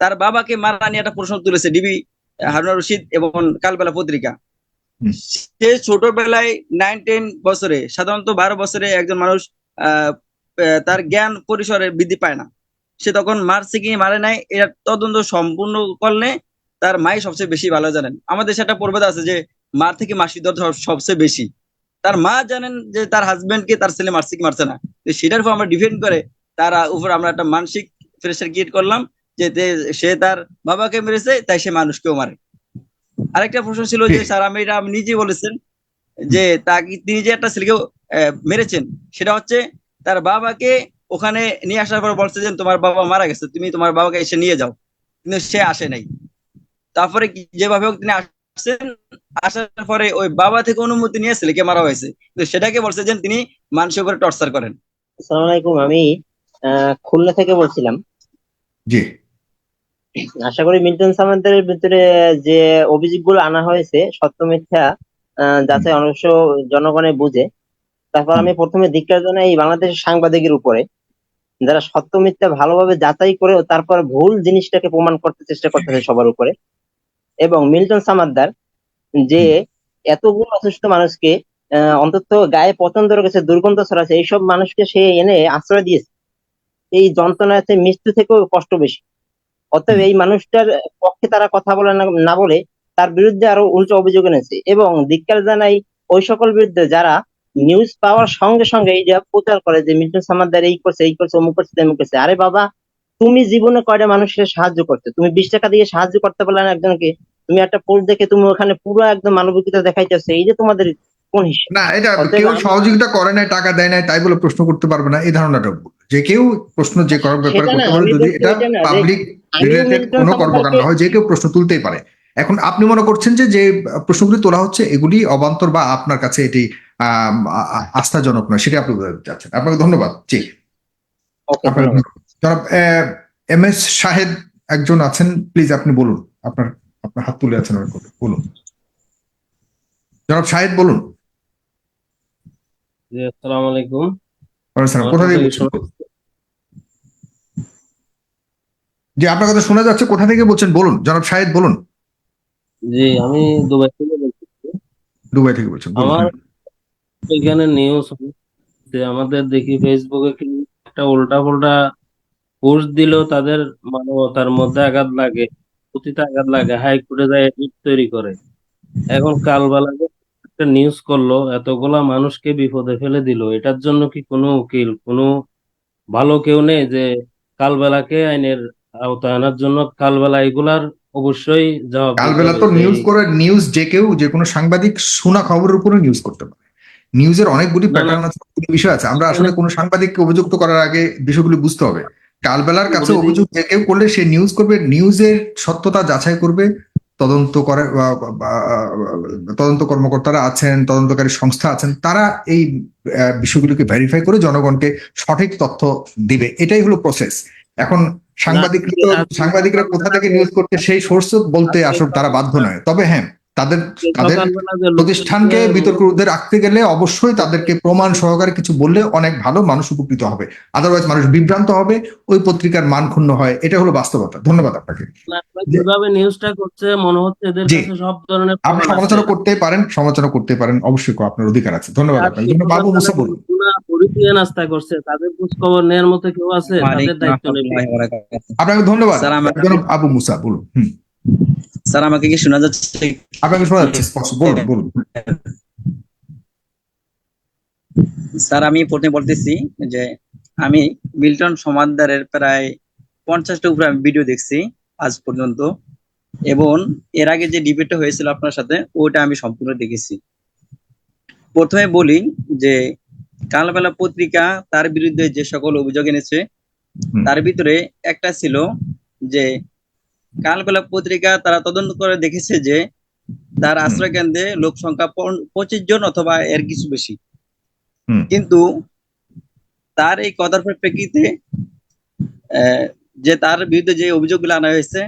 তার বাবাকে মারা নিয়ে একটা প্রশ্ন তুলেছে ডিবি হারুন রশিদ এবং কালবেলা পত্রিকা। সে ছোটবেলায় নাইন টেন বছরে সাধারণত বারো বছরে একজন মানুষ তার জ্ঞান পরিসরে বৃদ্ধি পায় না। সে তখন মারছে কি মারে নাই এটা তদন্ত সম্পূর্ণ করলে তার মাই সবচেয়ে বেশি ভালো জানেন। আমাদের সেটা প্রবাদ আছে যে মার থেকে মাসির দর সবচেয়ে বেশি। তার মা জানেন যে তার হাজবেন্ড কে তার ছেলে মারছে কি মারছে না। সেটার উপর আমরা ডিপেন্ড করে তার উপর আমরা একটা মানসিক প্রেশার ক্রিয়েট করলাম। যে সে তার বাবাকে মেরেছে তাই সে মানুষকেও মারে। আরেকটা প্রশ্ন ছিল যে স্যার আমি এটা আপনি নিজেই বলেছেন যে তাকে তিনি যে একটা ছেলেকে আহ, মেরেছেন সেটা হচ্ছে তার বাবাকে ওখানে নিয়ে আসার পর বলছে যে তোমার বাবা মারা গেছে তুমি তোমার বাবাকে এসে নিয়ে যাও। কিন্তু সে আসে নাই। তারপরে যেভাবে হোক তিনি আসছেন আসার পরে ওই বাবা থেকে অনুমতি নিয়ে ছেলেকে মারা হয়েছে। তো সেটাকে বলছে যে তিনি মানুষের উপরে টর্চার করেন। আসসালামু আলাইকুম আমি আহ, খুলনা থেকে বলছিলাম। জি। আশা করি মিল্টন সামান্তের ভিতরে যে অভিযোগগুলো আনা হয়েছে সত্য মিথ্যা যাচাই অবশ্য জনগণে বুঝে। তারপর আমি প্রথমে ধিক্কার জানাই এই বাংলাদেশের সাংবাদিকের উপরে যারা সত্য মিথ্যা ভালোভাবে যাচাই করে তারপর ভুল জিনিসটাকে প্রমাণ করতে চেষ্টা করতেছে সবার উপরে এবং মিল্টন সামাদ্দার যে এতগুলো অসুস্থ মানুষকে আহ, অন্তত গায়ে পছন্দ রেখেছে দুর্গন্ধ ছড়াচ্ছে এইসব মানুষকে সে এনে আশ্রয় দিয়েছে। এই যন্ত্রণাতে মৃত্যু থেকেও কষ্ট বেশি। অতএব এই মানুষটার পক্ষে তারা কথা বলে না বলে তার বিরুদ্ধে আরও উল্টো অভিযোগ এনেছে এবং ধিক্কার জানাই ওই সকল বিরুদ্ধে যারা নিউজ পাওয়ার সঙ্গে সঙ্গে এই যে প্রচার করে যে মিল্টন সামাদ্দার এই করছে এই করছে অমুক করছে তেমুক করছে আরে বাবা তুমি জীবনে কয়টা মানুষের সাহায্য করতে তুমি বিশ টাকা দিয়ে সাহায্য করতে পারলে না একজনকে তুমি একটা পোস্ট দেখে তুমি ওখানে পুরো একদম মানবিকতা দেখাইতেছো এই যে তোমাদের কোন হিসাব? না এটা কেউ সহযোগিতা করে নাই টাকা দেয় নাই তাই বলে প্রশ্ন করতে পারবে না এই ধারণাটা ভুল। যে কেউ প্রশ্ন যে করার ব্যাপারে করতে পারে যদি এটা পাবলিক রিলেটেড কোনো কর্মকাণ্ড হয় যে কেউ প্রশ্ন তুলতেই পারে। এখন আপনি মনে করছেন যে যে প্রশ্নগুলি তোলা হচ্ছে এগুলি অবান্তর বা আপনার কাছে এটি আস্থাজনক নয় সেটা আপনি বোঝাতে চাচ্ছেন। আপনাকে ধন্যবাদ। জি। জনাব এম এস শাহেদ একজন আছেন প্লিজ আপনি বলুন। আপনার আপনার হাত তুলে আছেন বলুন। জনাব শাহেদ বলুন। আসসালামু আলাইকুম। কোথা থেকে জি আপনার কথা শোনা যাচ্ছে কোথা থেকে বলছেন? বলুন জনাব শাহেদ বলুন। জি আমি দুবাই থেকে বলছি। দুবাই থেকে বলছেন আমার এখানে নিউজ যে আমাদের দেখি ফেসবুকে কি একটা উল্টা পাল্টা পোস্ট দিলেও তাদের মানবতার মধ্যে আঘাত লাগে অতীতে আঘাত লাগে হাইকোর্টে যায় এডিট তৈরি করে। এখন কালবেলা যে একটা নিউজ করল এতগুলা মানুষকে বিপদে ফেলে দিল এটার জন্য কি কোনো উকিল কোনো ভালো কেউ নেই যে কালবেলাকে আইনের আওতায় আনার জন্য কালবেলা এগুলার অবশ্যই জবাব কালবেলা তো নিউজ করে নিউজ যে কেউ যে কোনো সাংবাদিক শোনা খবরের উপরে নিউজ করতে পারে। নিউজের অনেকগুলি। প্যাটার্ন আছে বিষয় আছে। আমরা আসলে কোনো সাংবাদিককে অভিযুক্ত করার আগে বিষয়গুলি বুঝতে হবে। কালবেলার কাছে। অভিযোগ যে কেউ করলে সে নিউজ করবে নিউজের সত্যতা যাচাই করবে। তদন্ত করে তদন্ত কর্মকর্তারা আছেন তদন্তকারী সংস্থা আছেন তারা এই বিষয়গুলিকে ভেরিফাই করে জনগণকে সঠিক তথ্য দিবে। এটাই হলো প্রসেস এখন সাংবাদিকরা সাংবাদিকরা কোথা থেকে নিউজ করতে সেই সোর্স বলতে আজকে আসলে তারা বাধ্য নয়। তবে হ্যাঁ তাদের তাদের প্রতিষ্ঠানকে বিতর্কের ঊর্ধ্বে রাখতে গেলে অবশ্যই তাদেরকে প্রমাণ সহকারে কিছু বললে অনেক ভালো মানুষ উপকৃত হবে। আদারওয়াইজ মানুষ বিভ্রান্ত হবে ওই পত্রিকার মান ক্ষুণ্ণ হয়। এটা হলো বাস্তবতা। ধন্যবাদ আপনাকে। যেভাবে নিউজটা করছে মনে হচ্ছে এদের কাছে সব ধরনের আপনি সমালোচনা। করতে পারেন সমালোচনা করতে পারেন অবশ্যই আপনার অধিকার আছে। ধন্যবাদ আপনাকে। বাবু মুসা বলুন নাস্তা করছে তাদের খোঁজ খবর নেওয়ার মতো কেউ আছে? তাদের দায়িত্ব নেবে। আপনাকে ধন্যবাদ। আবু মুসা বলুন স্যার আমাকে কি শোনা যাচ্ছে? আপনাকে শোনা যাচ্ছে বলুন বলুন। স্যার আমি প্রথমে বলতেছি যে আমি মিল্টন সমাদদারের প্রায় পঞ্চাশটা উপরে আমি ভিডিও দেখছি আজ পর্যন্ত। এবং এর আগে যে ডিবেটটা হয়েছিল আপনার সাথে ওটা আমি সম্পূর্ণ দেখেছি। প্রথমে বলি যে কালবেলা পত্রিকা তার বিরুদ্ধে যে সকল অভিযোগ এনেছে তার ভিতরে একটা ছিল যে কালবেলা পত্রিকা তারা তদন্ত করে দেখেছে যে তার আশ্রয় কেন্দ্রে লোক সংখ্যা পঁচিশ জন অথবা এর কিছু বেশি। কিন্তু তার এই কথার প্রেক্ষিতে আহ, যে তার বিরুদ্ধে যে অভিযোগগুলো আনা হয়েছে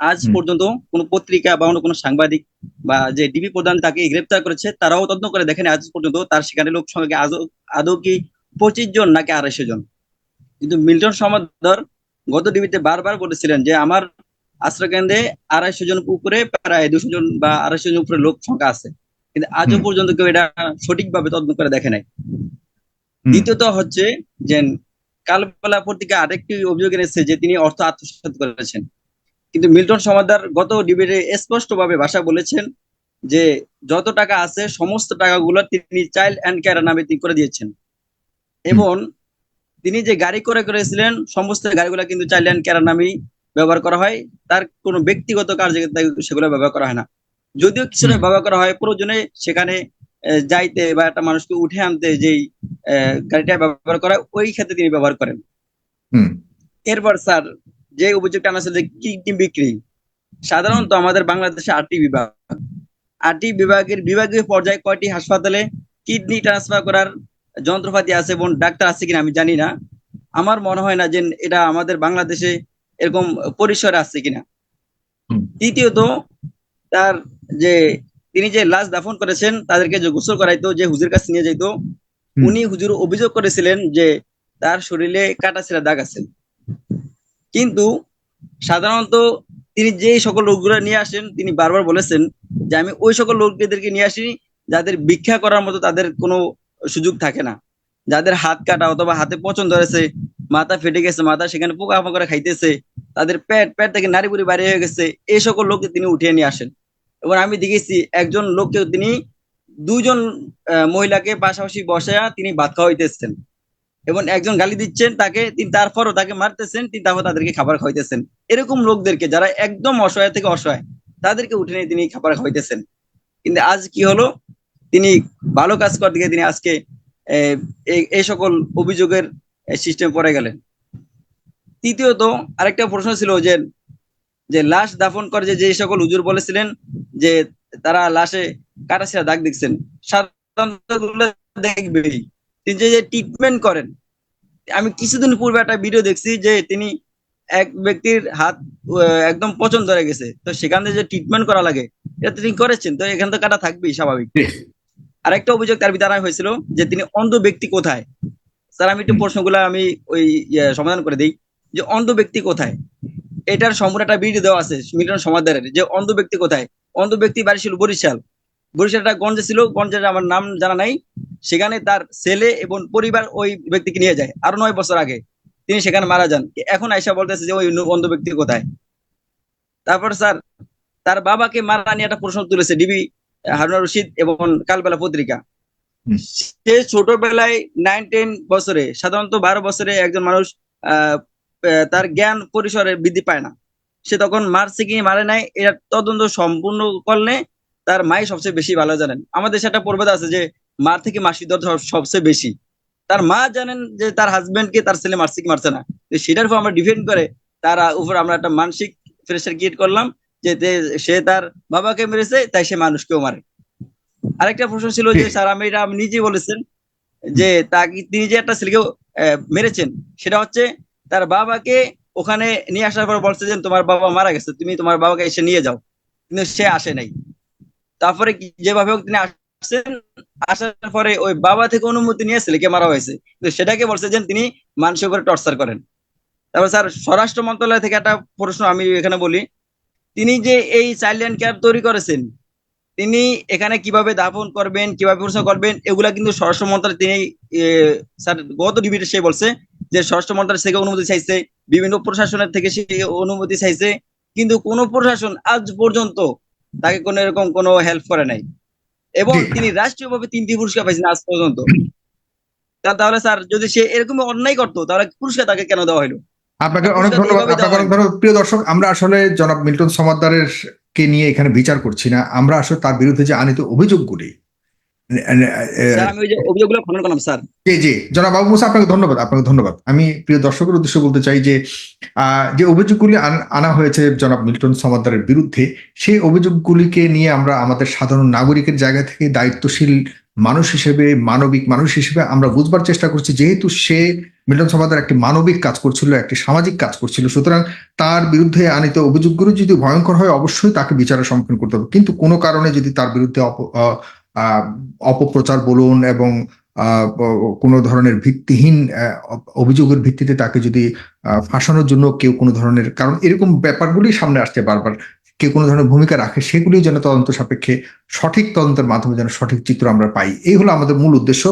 আজ পর্যন্ত কোনো পত্রিকা বা অন্য কোনো সাংবাদিক বা যে ডিবি প্রধান তাকে গ্রেপ্তার করেছে তারাও তদন্ত করে দেখেন। আজ পর্যন্ত তার সেখানে লোক সংখ্যা আদৌ কি পঁচিশ জন নাকি আড়াইশো জন। কিন্তু মিল্টন সমাদর গত ডিবিতে বারবার বলেছিলেন যে আমার আশ্রয় কেন্দ্রে আড়াইশো জন উপরে প্রায় দুশো জন বা আড়াইশো জন উপরে লোক সংখ্যা আছে। কিন্তু আজও পর্যন্ত কেউ এটা সঠিকভাবে তদন্ত করে দেখে নাই। দ্বিতীয়ত হচ্ছে যে কালবেলা পত্রিকা আরেকটি অভিযোগ এনেছে যে তিনি অর্থ আত্মসাৎ করেছেন। কিন্তু মিল্টন সমাদার গত ডিবেটে স্পষ্টভাবে ভাষা বলেছেন যে যত টাকা আছে সমস্ত টাকাগুলো তিনি চাইল্ড অ্যান্ড কেয়ার নামে তিনি করে দিয়েছেন। এবং তিনি যে গাড়ি করে করেছিলেন সমস্ত গাড়িগুলো কিন্তু চাইল্ড অ্যান্ড কেয়ার নামেই ব্যবহার করা হয়। তার কোনো ব্যক্তিগত কার্যে সেগুলো ব্যবহার করা হয় না। যদিও কিছুটা ব্যবহার করা হয় প্রয়োজনে সেখানে যাইতে বা একটা মানুষকে উঠে আনতে যেই গাড়িটা ব্যবহার করা হয়, ওই ক্ষেত্রে তিনি ব্যবহার করেন। এরপর স্যার যে অভিযোগটা আনা হচ্ছে যে কিডনি বিক্রি। সাধারণত আমাদের বাংলাদেশে আটটি বিভাগ। আটটি বিভাগের বিভাগীয় পর্যায়ে কয়টি হাসপাতালে কিডনি ট্রান্সফার করার যন্ত্রপাতি আছে এবং ডাক্তার আছে কিনা আমি জানি না। আমার মনে হয় না যে এটা আমাদের বাংলাদেশে এরকম পরিসরে আছে কিনা। তৃতীয়ত তার যে তিনি যে লাশ দাফন করেছেন তাদেরকে যে গোসল করাইতো যে হুজুর কাছে নিয়ে হুম। উনি হুজুর অভিযোগ করেছিলেন যে তার শরীরে কাটা ছেঁড়া দাগ আছে। কিন্তু সাধারণত তিনি যে সকল লোকগুলো নিয়ে আসেন তিনি বারবার বলেছেন যে আমি ওই সকল লোকদেরকে নিয়ে আসি যাদের ভিক্ষা করার মতো তাদের কোনো সুযোগ থাকে না। যাদের হাত কাটা অথবা হাতে পচন ধরেছে মাথা ফেটে গেছে মাথা সেখানে পোকা পোকা খাইতেছে তাদের পেট পেট থেকে নারী বুড়ি বাইরে হয়ে গেছে এই সকল লোককে তিনি উঠিয়ে নিয়ে আসেন। এবং আমি দেখেছি একজন লোককে তিনি দুইজন আহ, মহিলাকে পাশাপাশি বসায়া তিনি ভাত খাওয়াইতেছেন। এবং একজন গালি দিচ্ছেন তাকে, তিনি তারপরও তাকে মারতেছেন, তিনি তারপর তাদেরকে খাবার খাওয়াইতেছেন। এরকম লোকদেরকে যারা একদম অসহায় থেকে অসহায়, তাদেরকে উঠে নিয়ে তিনি খাবার খাওয়াইতেছেন। কিন্তু আজ কি হলো? তিনি ভালো কাজ করতে গিয়ে তিনি আজকে এই সকল অভিযোগের সিস্টেম পড়ে গেলেন। তৃতীয়ত, আরেকটা প্রশ্ন ছিল যে যে লাশ দাফন করে যে সকল হুজুর বলেছিলেন যে, তারা লাশে কাটাছিরা দাগ দেখছেন, সাধারণত দেখবেই। তিনি যে ট্রিটমেন্ট করেন। আমি কিছুদিন পূর্বে একটা ভিডিও দেখছি যে তিনি এক ব্যক্তির হাত একদম পচন ধরে গেছে। তো সেখান থেকে যে ট্রিটমেন্ট করা লাগে এটা তিনি করেছেন। তো এখান থেকে কাটা থাকবেই স্বাভাবিক। আরেকটা অভিযোগ তার ভিতরে হয়েছিল যে তিনি অন্ধ ব্যক্তি কোথায়? স্যার আমি একটু। প্রশ্নগুলো আমি ওই ইয়ে, সমাধান করে দিই। যে অন্ধ ব্যক্তি কোথায়? এটার সম্পূর্ণ একটা ভিডিও দেওয়া আছে মিলন সমাদারের যে অন্ধ ব্যক্তি কোথায়? অন্ধ ব্যক্তি বাড়ি ছিল বরিশাল। বরিশাল একটা গঞ্জে ছিল গঞ্জের আমার নাম জানা নাই। সেখানে তার ছেলে এবং পরিবার ওই ব্যক্তিকে নিয়ে যায়। আরও নয় বছর আগে তিনি সেখানে মারা যান। এখন আয়সা বলতেছে যে ওই অন্ধ ব্যক্তি কোথায়? তারপর স্যার তার বাবাকে মারা নিয়ে একটা প্রশ্ন তুলেছে ডিবি হারুনা রশিদ এবং কালবেলা পত্রিকা। সে ছোটবেলায় নাইন টেন বছরে সাধারণত বারো বছরে একজন মানুষ তার জ্ঞান পরিসরে বৃদ্ধি পায় না। সে তখন মারছে কি মারে নাই এটা তদন্ত সম্পূর্ণ করলে তার মাই সবচেয়ে বেশি ভালো জানেন। আমাদের একটা প্রবাদ আছে যে মার থেকে মাসি দর সবচেয়ে বেশি। তার মা জানেন যে তার হাজবেন্ড কে তার ছেলে মারছে কি মারছে না। সেটার উপর আমরা ডিপেন্ড করে তার উপর আমরা একটা মানসিক প্রেশার ক্রিয়েট করলাম যে সে তার বাবাকে মেরেছে তাই সে মানুষকেও মারে। আরেকটা প্রশ্ন ছিল যে স্যার আমি এটা আপনি নিজেই বলেছেন যে তাকে তিনি যে একটা ছেলেকে মেরেছেন সেটা হচ্ছে তার বাবাকে ওখানে নিয়ে আসার পর বলছে যে তোমার বাবা মারা গেছে তুমি তোমার বাবাকে এসে নিয়ে যাও। কিন্তু সে আসে নাই। তারপরে যেভাবে হোক তিনি আসছেন, আসার পরে ওই বাবা থেকে অনুমতি নিয়ে ছেলেকে মারা হয়েছে। কিন্তু সেটাকে বলছে যে তিনি মানুষের উপরে টর্চার করেন। তারপর স্যার, স্বরাষ্ট্র মন্ত্রণালয় থেকে একটা প্রশ্ন আমি এখানে বলি। তিনি যে এই চাইল্ড লাইন ক্যাব তৈরি করেছেন, তিনি এখানে কীভাবে দাফন করবেন, কীভাবে প্রশ্ন করবেন, এগুলা কিন্তু স্বরাষ্ট্র মন্ত্রণালয় তিনি স্যার, গত ডিবিটে সে বলছে যে স্বরাষ্ট্র মন্ত্রণালয় থেকে অনুমতি চাইছে, বিভিন্ন প্রশাসনের থেকে সে অনুমতি চাইছে, কিন্তু কোন প্রশাসন আজ পর্যন্ত তাকে কোনো এরকম কোনো হেল্প করে নাই। এবং তিনি রাষ্ট্রীয়ভাবে তিনটি পুরস্কার পাইছেন আজ পর্যন্ত। তাহলে স্যার যদি সে এরকম অন্যায় করতো তাহলে পুরস্কার তাকে কেন দেওয়া হলো আপনাকে অনেক ধন্যবাদ। আপনাকে অনেক ধন্যবাদ। প্রিয় দর্শক আমরা আসলে জনাব মিল্টন সমাদ্দারের কে নিয়ে এখানে বিচার করছি না। আমরা আসলে তার বিরুদ্ধে যে আনিত অভিযোগগুলি জি জি। জনাব বাবু মুসা আপনাকে ধন্যবাদ আপনাকে ধন্যবাদ। আমি প্রিয় দর্শকের উদ্দেশ্যে বলতে চাই যে যে অভিযোগগুলি আন- হয়েছে জনাব মিল্টন সমাদ্দারের বিরুদ্ধে সেই অভিযোগগুলিকে নিয়ে আমরা আমাদের সাধারণ নাগরিকের জায়গা থেকে দায়িত্বশীল মানুষ হিসেবে মানবিক মানুষ হিসেবে আমরা বুঝবার চেষ্টা করছি। যেহেতু সে মিল্টন সমাদার একটি মানবিক কাজ করছিল একটি সামাজিক কাজ করছিল সুতরাং তার বিরুদ্ধে আনিত অভিযোগগুলো যদি ভয়ঙ্কর হয় অবশ্যই তাকে বিচারের সম্মুখীন করতে হবে। কিন্তু কোনো কারণে যদি তার বিরুদ্ধে অপপ্রচার বলুন এবং কোনো ধরনের ভিত্তিহীন অভিযোগের ভিত্তিতে তাকে যদি ফাঁসানোর জন্য কেউ কোনো ধরনের, কারণ এরকম ব্যাপারগুলি সামনে আসছে বারবার, কেউ কোনো ধরনের ভূমিকা রাখে সেগুলি যেন তদন্ত সাপেক্ষে সঠিক তদন্তের মাধ্যমে যেন সঠিক চিত্র আমরা পাই। এই হলো আমাদের মূল উদ্দেশ্য।